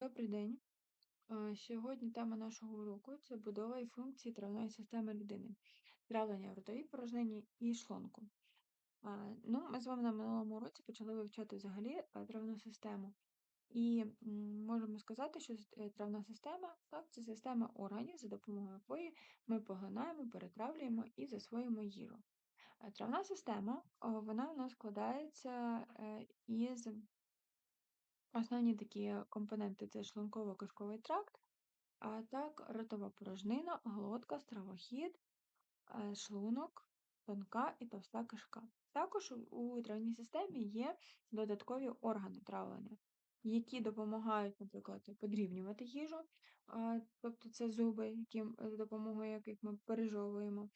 Добрий день. Е, Сьогодні тема нашого уроку це будова і функції травної системи людини, травлення в ротовій порожнині і шлунку. Е, Ну, ми з вами на минулому уроці почали вивчати взагалі е, травну систему. І можемо сказати, що травна система так, це система органів, за допомогою якої ми поглинаємо, перетравлюємо і засвоюємо їжу. Травна система, о, вона у нас складається із основні такі компоненти це шлунково-кишковий тракт. А так, ротова порожнина, глотка, стравохід, е, шлунок, тонка і товста кишка. Також у травній системі є додаткові органи травлення, які допомагають, наприклад, подрібнювати їжу, тобто це зуби, яким, за допомогою яких ми пережовуємо.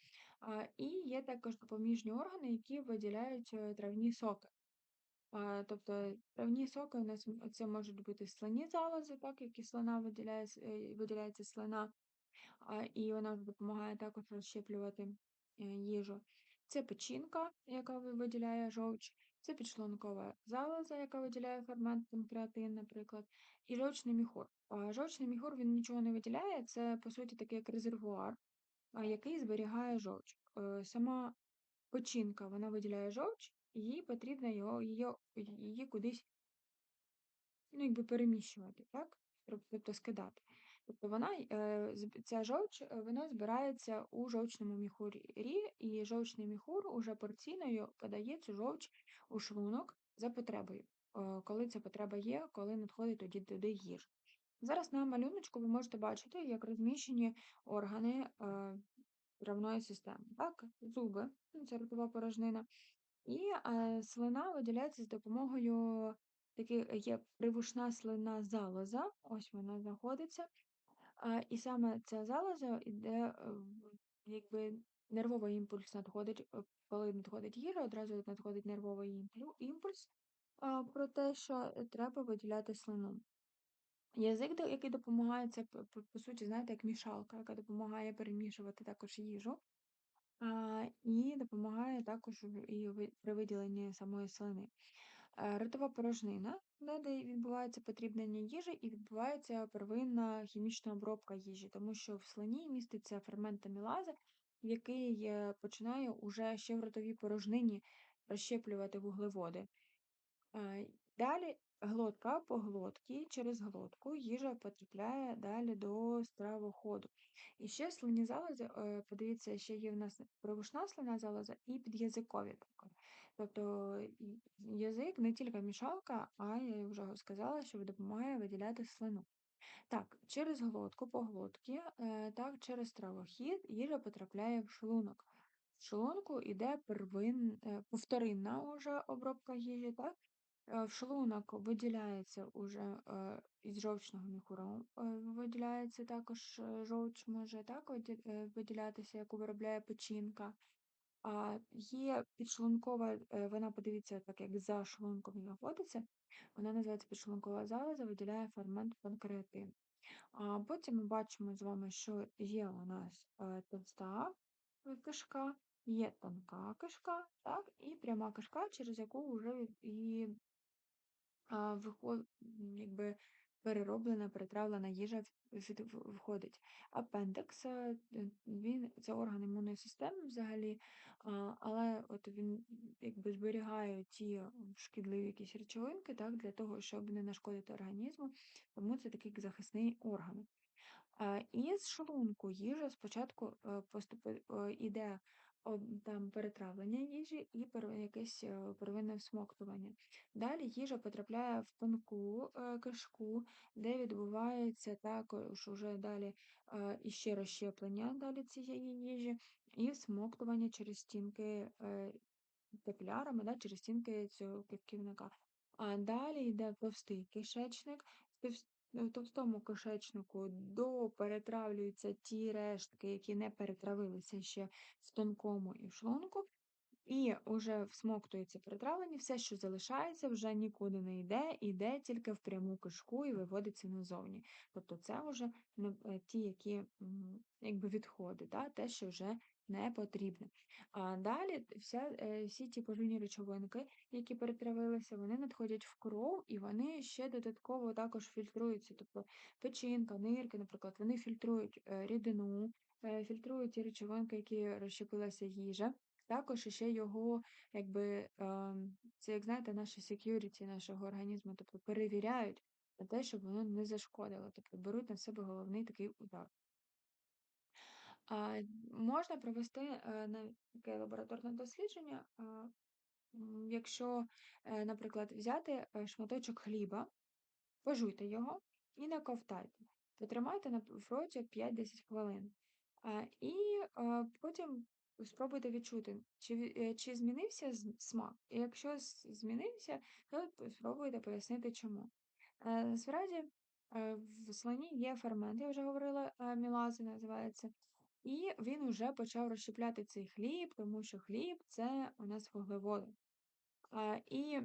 І є також допоміжні органи, які виділяють е, травні соки. Тобто травні соки у нас це можуть бути слинні залози, так, які слина виділяє, е, виділяється слина, і вона допомагає також розщеплювати е, їжу. Це печінка, яка ви- виділяє жовч, це підшлункова залоза, яка виділяє фермент панкреатин, наприклад, і жовчний міхур. Жовчний міхур він нічого не виділяє, це по суті такий як резервуар, який зберігає жовч. Е, Сама печінка вона виділяє жовч, їй потрібно його, її, її кудись Ну, якби переміщувати, так? Тобто скидати. Тобто вона, е, ця жовч, е, вона збирається у жовчному міхурі, і жовчний міхур уже порційною подає цю жовч у шлунок за потребою, е, коли ця потреба є, коли надходить тоді туди їжа. Зараз на малюночку ви можете бачити, як розміщені органи, травної системи, так? Зуби, ну, це ротова порожнина, і, е, слина виділяється з допомогою таких є привушна слинна залоза, ось вона знаходиться. А, і саме ця залоза іде, е, якби нервовий імпульс надходить, е, коли надходить їжа, одразу надходить нервовий імпульс, а, про те, що, е, треба виділяти слину. Язик, який допомагає, це п п по суті, знаєте, як мішалка, яка допомагає перемішувати також їжу. І допомагає також і при виділенні самої слини. Е, ротова порожнина, де відбувається потрібнення їжі, і відбувається первинна хімічна обробка їжі, тому що в слині міститься фермент амілази, який е, починає уже ще в ротовій порожнині розщеплювати вуглеводи. Далі глотка по глотці, через глотку їжа потрапляє далі до стравоходу. І ще слинні залози, е, подивіться, ще є в нас привушна слинна залоза і під'язикові. Тобто язик не тільки мішалка, а я вже сказала, що допомагає виділяти слину. Так, через глотку по глотці, е, так, через стравохід їжа потрапляє в шлунок. В шлунку йде первин, е, повторинна уже обробка їжі, так? Е, В шлунок виділяється уже із жовчного міхура, е, виділяється також жовч може так виділятися, яку виробляє печінка. А є підшлункова, вона подивіться, так як за шлунком знаходиться, вона називається підшлункова залоза, виділяє фермент панкреатин. А потім ми бачимо з вами, що є у нас товста кишка, є тонка кишка, так, і пряма кишка, через яку вже і а, якби перероблена, перетравлена їжа входить. Апендекс, е, е, він це орган імунної системи взагалі, але от він якби зберігає ті шкідливі якісь речовинки, так, для того, щоб не нашкодити організму, тому це такий захисний орган. Е, Із шлунку їжа спочатку е, поступи, е, іде од- там перетравлення їжі і якесь е, первинне всмоктування. Далі їжа потрапляє в тонку е, кишку, де відбувається також уже далі е, іще розщеплення далі цієї їжі, і всмоктування через стінки капілярами, да, через стінки цього кишківника. А далі йде товстий кишечник. В товстому кишечнику доперетравлюються ті рештки, які не перетравилися ще в тонкому і в шлунку, і вже всмоктується перетравлення, все, що залишається, вже нікуди не йде, йде тільки в пряму кишку і виводиться назовні. Тобто це вже е, ті, які якби відходи, да, те, що вже не потрібно. А далі вся, е, всі ті поживні речовинки, які перетравилися, вони надходять в кров і вони ще додатково також фільтруються. Тобто печінка, нирки, наприклад, вони фільтрують е, рідину, е, фільтрують ті речовинки, які розщепилася їжа. Також ще його, якби, ем, це, як знаєте, наше security нашого організму, тобто перевіряють на те, щоб воно не зашкодило, тобто беруть на себе головний такий удар. Можна провести, навіть таке лабораторне дослідження, якщо, е, наприклад, взяти, е, шматочок хліба, пожуйте його і наковтайте. Потримайте на в роті 5-10 хвилин. І, потім спробуйте відчути, чи е, чи змінився смак. І якщо змінився, то спробуйте пояснити чому. Е, насправді, е, в слоні є фермент, я вже говорила, е, амілази називається, і він уже почав розщепляти цей хліб, тому що хліб- це у нас вуглеводи. І,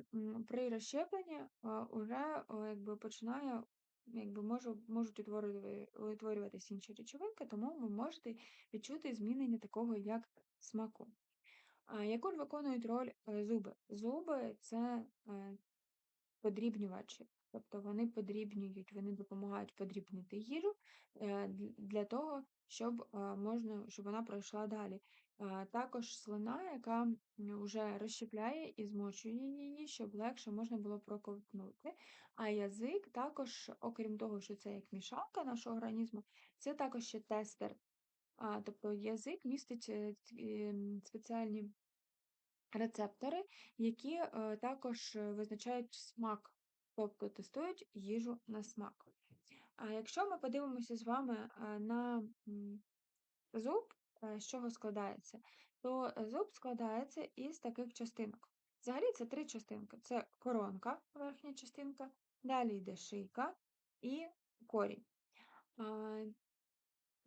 при розщепленні, о, якби починає, якби можу можуть утворювати утворюватись інші речовинки, тому ви можете відчути змінення такого, як смаку. Яку ж виконують роль, е, зуби? Зуби- це, е Подрібнювачі. Тобто вони подрібнюють, вони допомагають подрібнити їжу, е, для того, щоб, е, можна щоб вона пройшла далі. Е, також слина, яка, м, уже розщепляє і змочує її, щоб легше можна було проковтнути. А язик також, окрім того, що це як мішалка нашого організму, це також ще тестер. Тобто язик містить, спеціальні Рецептори, які, також визначають смак, тобто тестують їжу на смак. А якщо ми подивимося з вами, е, на, зуб, е, з чого складається, то, зуб складається із таких частинок. Взагалі це три частинки: це коронка, верхня частинка, далі йде шийка і корінь.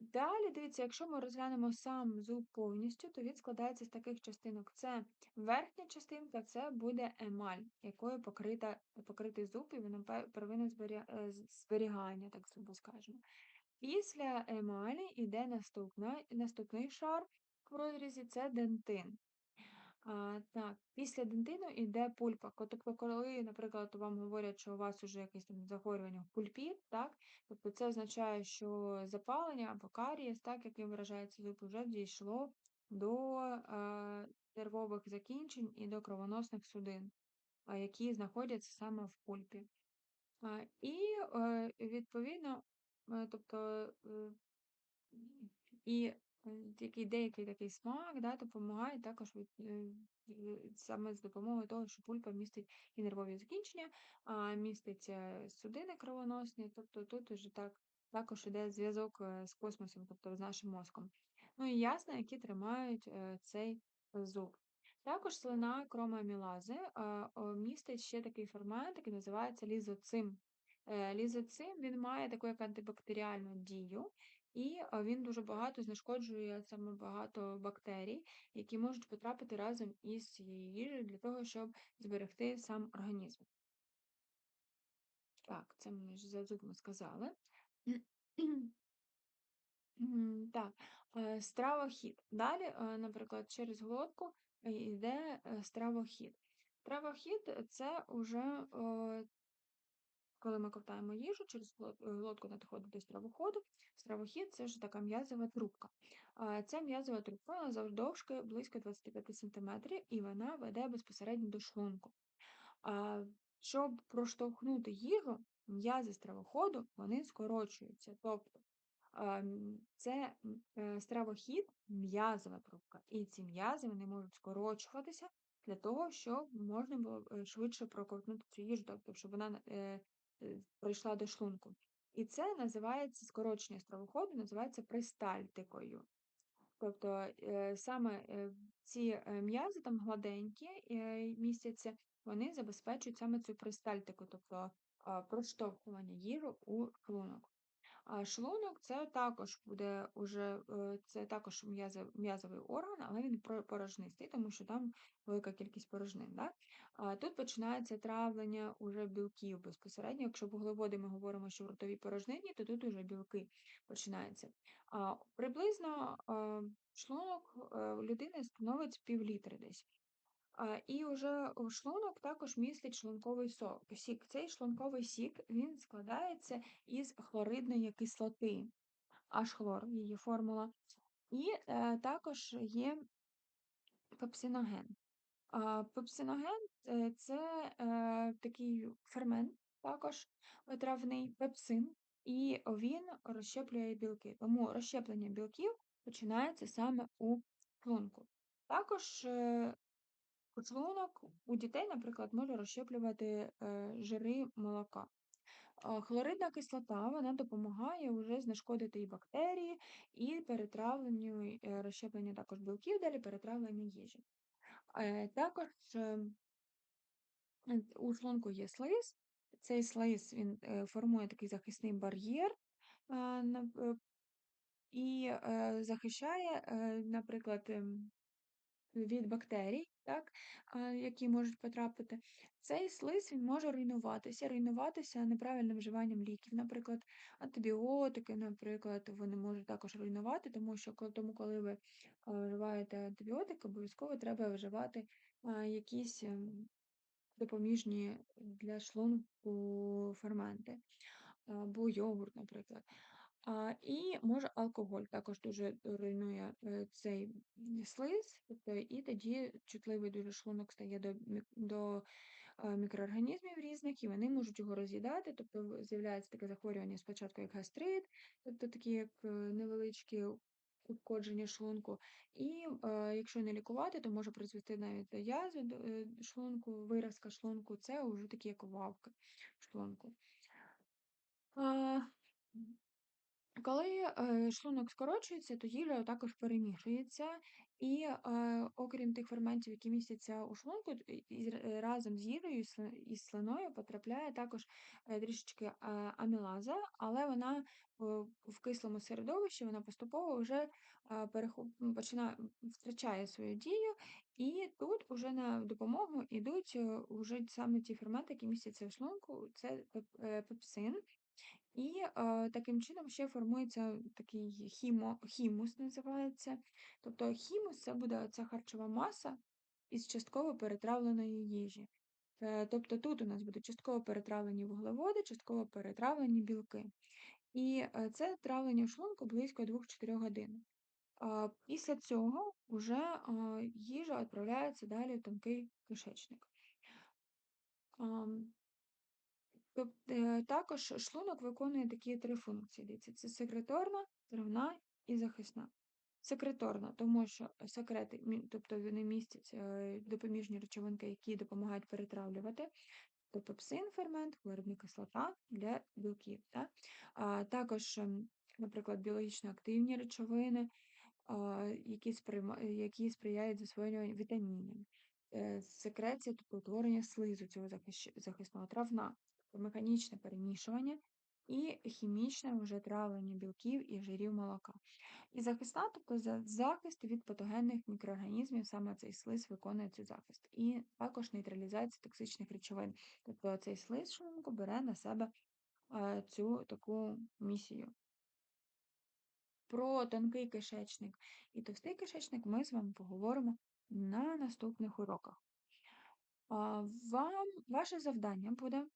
Далі, дивіться, якщо ми розглянемо сам зуб повністю, то він складається з таких частинок. Це верхня частинка, це буде емаль, якою покрита, покритий зуб, і воно пе- первинне е, зберігання, так собі скажемо. Після емалі йде наступний шар в розрізі це дентин. А, так, після дентину йде пульпа. Тобто, коли, наприклад, вам говорять, що у вас уже якесь там захворювання в пульпі, так, тобто це означає, що запалення або карієс, так, яким виражається зуб, вже дійшло до е, нервових закінчень і до кровоносних судин, а, які знаходяться саме в пульпі. А, і е, відповідно, е, тобто і, який деякий такий смак, да, допомагає також від е, саме з допомогою того, що пульпа містить і нервові закінчення, а містить, е, судини кровоносні, тобто тут уже так також іде зв'язок, е, з космосом, тобто з нашим мозком. Ну і ясно, які тримають, цей зуб. Також слина кромоамілази, а, містить ще такий фермент, який називається лізоцим. Лізоцим, він має таку як антибактеріальну дію, і, він дуже багато знешкоджує саме багато бактерій, які можуть потрапити разом із цією їжею для того, щоб зберегти сам організм. Так, це ми ж за зубами сказали. Так, е, стравохід. Далі, е, наприклад, через глотку е, йде стравохід. Стравохід це уже е, Коли ми ковтаємо їжу, через е, глотку надходить до стравоходу. Стравохід це ж така м'язова трубка. Ця м'язова трубка вона завдовжки близько 25 см, і вона веде безпосередньо до шлунку. Щоб проштовхнути їжу, м'язи стравоходу вони скорочуються. Тобто це е, стравохід м'язова трубка. І ці м'язи вони можуть скорочуватися для того, щоб можна було е, швидше проковтнути цю їжу, тобто, щоб вона е, е, до шлунку. І це називається скорочення стравоходу, називається пристальтикою. Тобто е, саме е, ці м'язи там гладенькі містяться, вони забезпечують саме цю пристальтику, тобто проштовхування їжу у шлунок. А шлунок це також буде уже, е, це також м'язовий орган, але він порожнистий, тому що там велика кількість порожнин. Да? А тут починається травлення уже білків безпосередньо. Якщо вуглеводи ми говоримо, що в ротовій порожнині, то тут уже білки починаються. А, приблизно шлунок е, людини становить пів літри десь. А, І вже шлунок також містить шлунковий сок. Сік. Цей шлунковий сік він складається із хлоридної кислоти, H-хлор, її формула. І е, також є пепсиноген. А, Пепсиноген е, це е, такий фермент, також травний пепсин, і він розщеплює білки. Тому розщеплення білків починається саме у шлунку. Також е, у дітей, наприклад, може розщеплювати е, жири молока. Хлоридна кислота вона допомагає вже знешкодити і бактерії, і перетравленню, е, розщепленню також білків, далі перетравлення їжі. Е, Також е, у шлунку є слиз. Цей слиз він е, формує такий захисний бар'єр е, е, і е, захищає, е, наприклад, ем, від бактерій, так, які можуть потрапити, цей слиз він може руйнуватися, руйнуватися неправильним вживанням ліків, наприклад, антибіотики, наприклад, вони можуть також руйнувати, тому що тому, коли ви вживаєте антибіотики, обов'язково треба вживати якісь ем, допоміжні для шлунку ферменти або йогурт, наприклад. І може алкоголь також дуже руйнує е, цей слиз, і тоді чутливий дуже шлунок стає до до мікроорганізмів різних, і вони можуть його роз'їдати, тобто з'являється таке захворювання спочатку як гастрит, тобто такі як е, невеличкі ушкодження шлунку. І е, якщо не лікувати, то може призвести навіть до язви е, шлунку, виразка шлунку, це вже такі як вавки шлунку. Коли е, шлунок скорочується, то їжа також перемішується, і е, окрім тих ферментів, які містяться у шлунку, і, е, разом з їжею і слиною потрапляє також е, трішечки е, амілаза, але вона в кислому середовищі вона поступово вже е, перехоп... починає втрачає свою дію, і тут уже на допомогу йдуть уже саме ті ферменти, які містяться в шлунку, це пепсин. І е, таким чином ще формується такий хімо, хімус, називається. Тобто хімус це буде ця харчова маса із частково перетравленої їжі. Е, тобто тут у нас будуть частково перетравлені вуглеводи, частково перетравлені білки. І е, це травлення в шлунку близько 2-4 годин. Е, після цього вже е, їжа відправляється далі в тонкий кишечник. Тобто також шлунок виконує такі три функції. Це секреторна, травна і захисна. Секреторна, тому що секрети, тобто вони містять е, допоміжні речовинки, які допомагають перетравлювати, тобто пепсин, фермент, хлоридна кислота для білків. Так? А також, ем, наприклад, біологічно активні речовини, які які сприяють засвоєнню вітамінів, е, секреція, тобто утворення слизу цього захисного травна механічне перемішування і хімічне вже травлення білків і жирів молока. І захисна, тобто захист від патогенних мікроорганізмів, саме цей слиз виконує цей захист. І також нейтралізація токсичних речовин. Тобто цей слиз шлунку бере на себе е, цю таку місію. Про тонкий кишечник і товстий кишечник ми з вами поговоримо на наступних уроках. Вам ваше завдання буде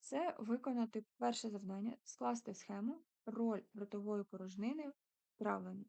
це виконати перше завдання, скласти схему, роль ротової порожнини в травленні.